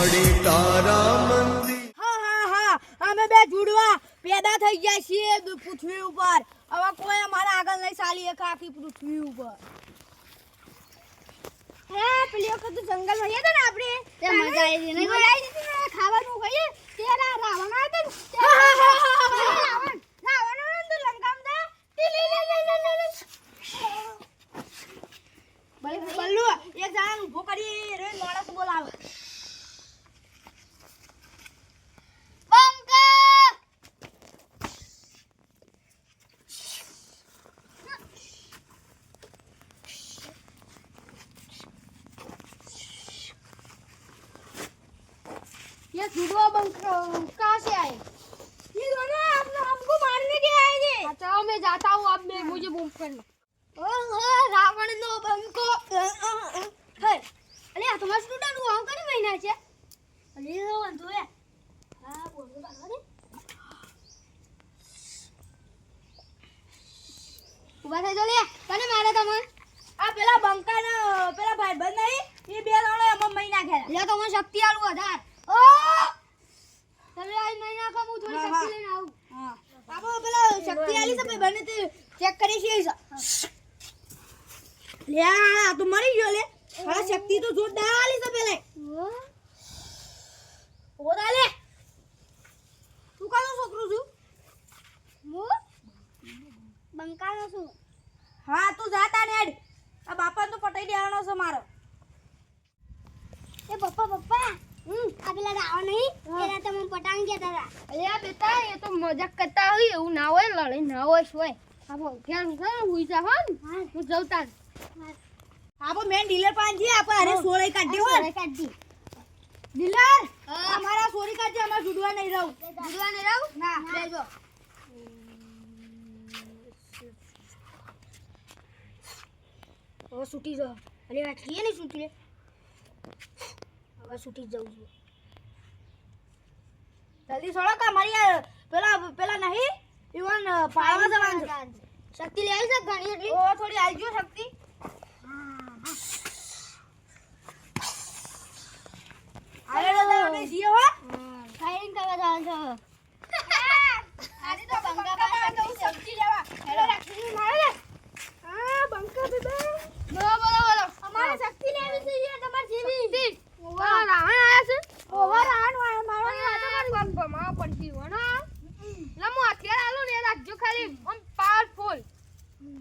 મળે તારા મંદિર. હા હા હા. અમે બે જુડવા પેદા થઈ ગયા છીએ પૃથ્વી ઉપર. હવે કોઈ અમારા આગળ નહીં ચાલી એક આખી પૃથ્વી ઉપર. હે પેલી વખત તો જંગલમાં ગયા હતા ને આપણે? મજા આવી હતી, નહીં? મજા આવી હતી ને ખાવાનું ખાઈએ તેરા રાવણ આવ્યો હતો ને ત્યારે રાવણ રાવણ આવ્યો ને તો લંકામાં તા ટી લી લી લી લી લી લી. બલ્લુ બલ્લુ એક જણાને ઊભો કરી રે માણસ બોલાવે બંકા! ये जुड़वा बंक कहाँ से आए ये दोनों आप हमको मारने के आए थे अच्छा मैं जाता हूँ अब मैं मुझे बूम करना રાવણ નો બંકો હે અલે આ તમારા સ્ટુડન્ટ નું આવ કરી મહિના છે અલે વાંધો હે હા બોલો બાબા દે ઉભા થઈ જો લે તને મારે તમને આ પેલા બંકા ના પેલા ભાઈ બંધ નહીં એ બે જણો એમાં મહિના ખેલા લે તમને શક્તિ આલું આધાર આ. શક્તિ આલી છે બને તે ચેક કરી છે લે આ તો મરી ગયો લે. હા શક્તિ તો જોરદાર આલી છે પેલે. ઓદા લે તું કાનો છોકરો છું? હું? બંકાનો છું. હા તું જાતા નેડ આ બાપાને તો પટાઈ દેવાનો છે મારો. એ પપ્પા પપ્પા. આ પેલા રાવણ નહીં એના તમે પટાંગ ગયા હતા અરે બેટા એ તો મજાક કરતા હોય એવું ના હોય લડાઈ ના હોય હોય હા બહુ ધ્યાન કર હુઈ જા હો હા. જવતા જ. આપણે મેન ડીલર અરે કાઢી હો. સોરે કાઢી ડીલર અમારા સોરી કાઢી. અમાર જુડવા નહીં રહું. જુડવા ને રહું? ના લેજો ઓ છૂટી જાઓ અરે વાત છીએ ને છૂટી લે હવે છૂટી જવું છું. જલ્દી છોડો કા મારી પેલા પેલા નહીં ઇવન પાળવા જવાનું શક્તિ લે આવી છે ઘણી એટલી? ઓ થોડી આવજો શક્તિ. અરે તો આપણે જીઓ હો. ફાયરિંગ કરવા જવાનું છે આજે તો બંકા પાસે તો શક્તિ લેવા હેલો રાખી મારે ને આ બંકા બેબે બોલો બોલો બોલો અમારે શક્તિ લેવી છે યાર તમાર જેવી ઓવા રાવણ આયા છે ઓવર આન વાય મારો પણ તો ભમાવા ને હું. હથિયાર ખાલી આમ પાવરફુલ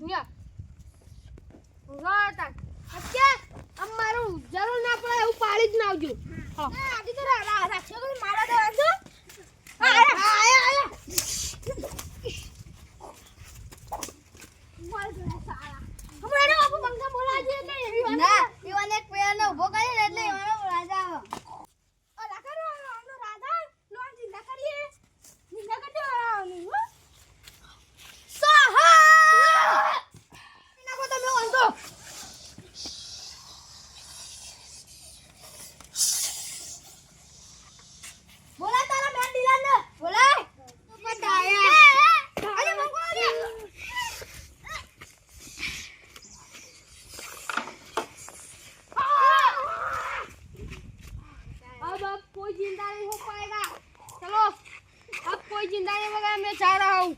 યા ઉગા તા અત્યારે આમ મારું જરૂર ના પડે એવું પાડી જ ના આવજો હા આજે जिंदा नहीं हो पाएगा चलो अब कोई जिंदा नहीं होगा मैं जा रहा हूँ